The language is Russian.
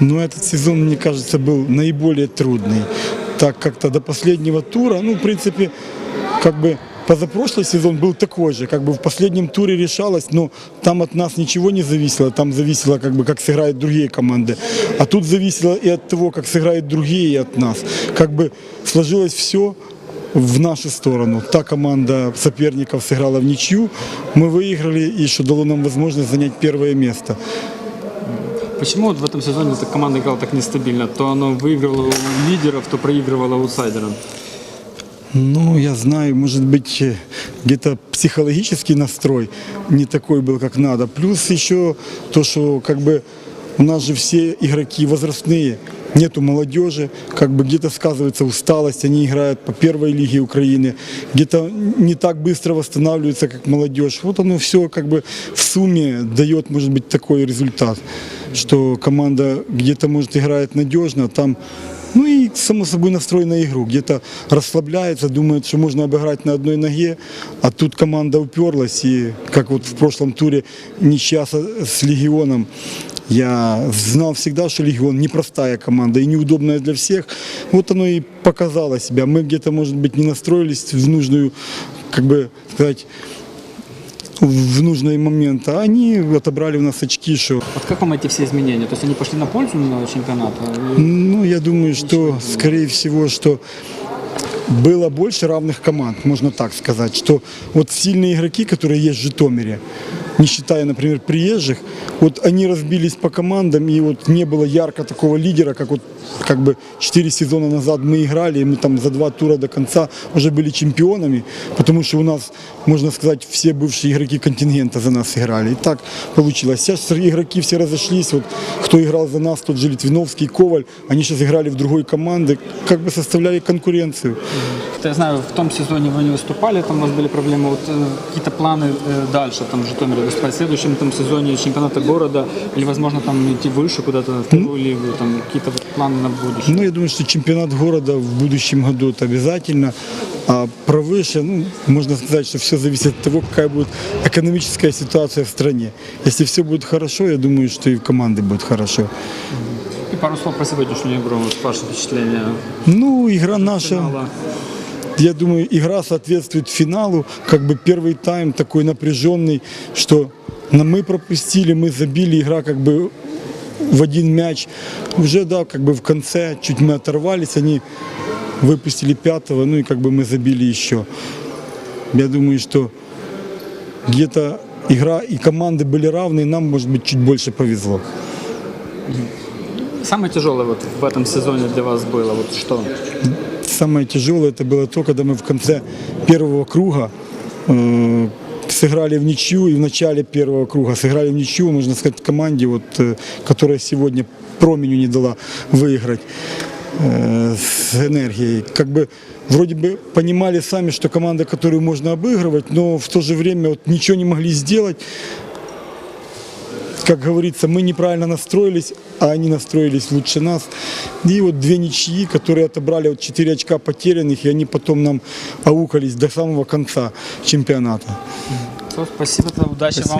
Но этот сезон, мне кажется, был наиболее трудный. Так как-то до последнего тура, ну, в принципе, как бы позапрошлый сезон был такой же, как бы в последнем туре решалось, но там от нас ничего не зависело, там зависело, как бы, как сыграют другие команды. А тут зависело и от того, как сыграют другие, и от нас. Как бы сложилось все в нашу сторону. Та команда соперников сыграла в ничью, мы выиграли, и что дало нам возможность занять первое место. Почему вот в этом сезоне эта команда играла так нестабильно? То она выигрывала у лидеров, то проигрывала аутсайдерам. Ну, я знаю, может быть, э, где-то психологический настрой не такой был, как надо. Плюс еще то, что как бы у нас же все игроки возрастные, нету молодежи, как бы где-то сказывается усталость, они играют по первой лиге Украины, где-то не так быстро восстанавливаются, как молодежь. Вот оно все как бы в сумме дает, может быть, такой результат, что команда где-то, может, играет надежно, а там ну и, само собой, настрой на игру. Где-то расслабляется, думает, что можно обыграть на одной ноге, а тут команда уперлась. И, как вот в прошлом туре, ничья со- с Легионом, я знал всегда, что Легион непростая команда и неудобная для всех. Вот оно и показало себя. Мы где-то, может быть, не настроились в нужную, как бы сказать, в нужный момент, а они отобрали у нас очки, что Вот как вам эти все изменения? То есть они пошли на пользу именно чемпионата? Ну, я думаю, что, скорее всего, что было больше равных команд, можно так сказать, что вот сильные игроки, которые есть в Житомире, не считая, например, приезжих, вот они разбились по командам, и вот не было ярко такого лидера, как вот как бы 4 сезона назад мы играли, и мы там за два тура до конца уже были чемпионами, потому что у нас, можно сказать, все бывшие игроки контингента за нас играли. И так получилось. Сейчас игроки все разошлись, вот кто играл за нас, тот же Литвиновский, Коваль, они сейчас играли в другой команды, как бы составляли конкуренцию. Я знаю, в том сезоне вы не выступали, там у вас были проблемы. Вот э, какие-то планы э, дальше, там выступать в следующем там, сезоне чемпионата города или, возможно, там идти выше куда-то на вторую лигу, там какие-то вот планы на будущее? Ну, я думаю, что чемпионат города в будущем году это обязательно. А про выше, ну, можно сказать, что все зависит от того, какая будет экономическая ситуация в стране. Если все будет хорошо, я думаю, что и в команды будет хорошо. И пару слов про сегодняшнюю игру, ваше впечатление. Ну, игра наша, финала. Я думаю, игра соответствует финалу. Как бы первый тайм такой напряженный, что мы пропустили, мы забили, игра как бы в один мяч. Уже, да, как бы в конце чуть мы оторвались, они выпустили пятого, ну и как бы мы забили еще. Я думаю, что где-то игра и команды были равны, и нам, может быть, чуть больше повезло. Самое тяжелое вот в этом сезоне для вас было, вот что? Самое тяжелое это было то, когда мы в конце первого круга э, сыграли в ничью и в начале первого круга сыграли в ничью, можно сказать, команде, вот, э, которая сегодня променю не дала выиграть э, с энергией. Как бы вроде бы понимали сами, что команда, которую можно обыгрывать, но в то же время вот ничего не могли сделать. Как говорится, мы неправильно настроились, а они настроились лучше нас. И вот две ничьи, которые отобрали вот 4 очка потерянных, и они потом нам аукались до самого конца чемпионата. Спасибо, удачи вам.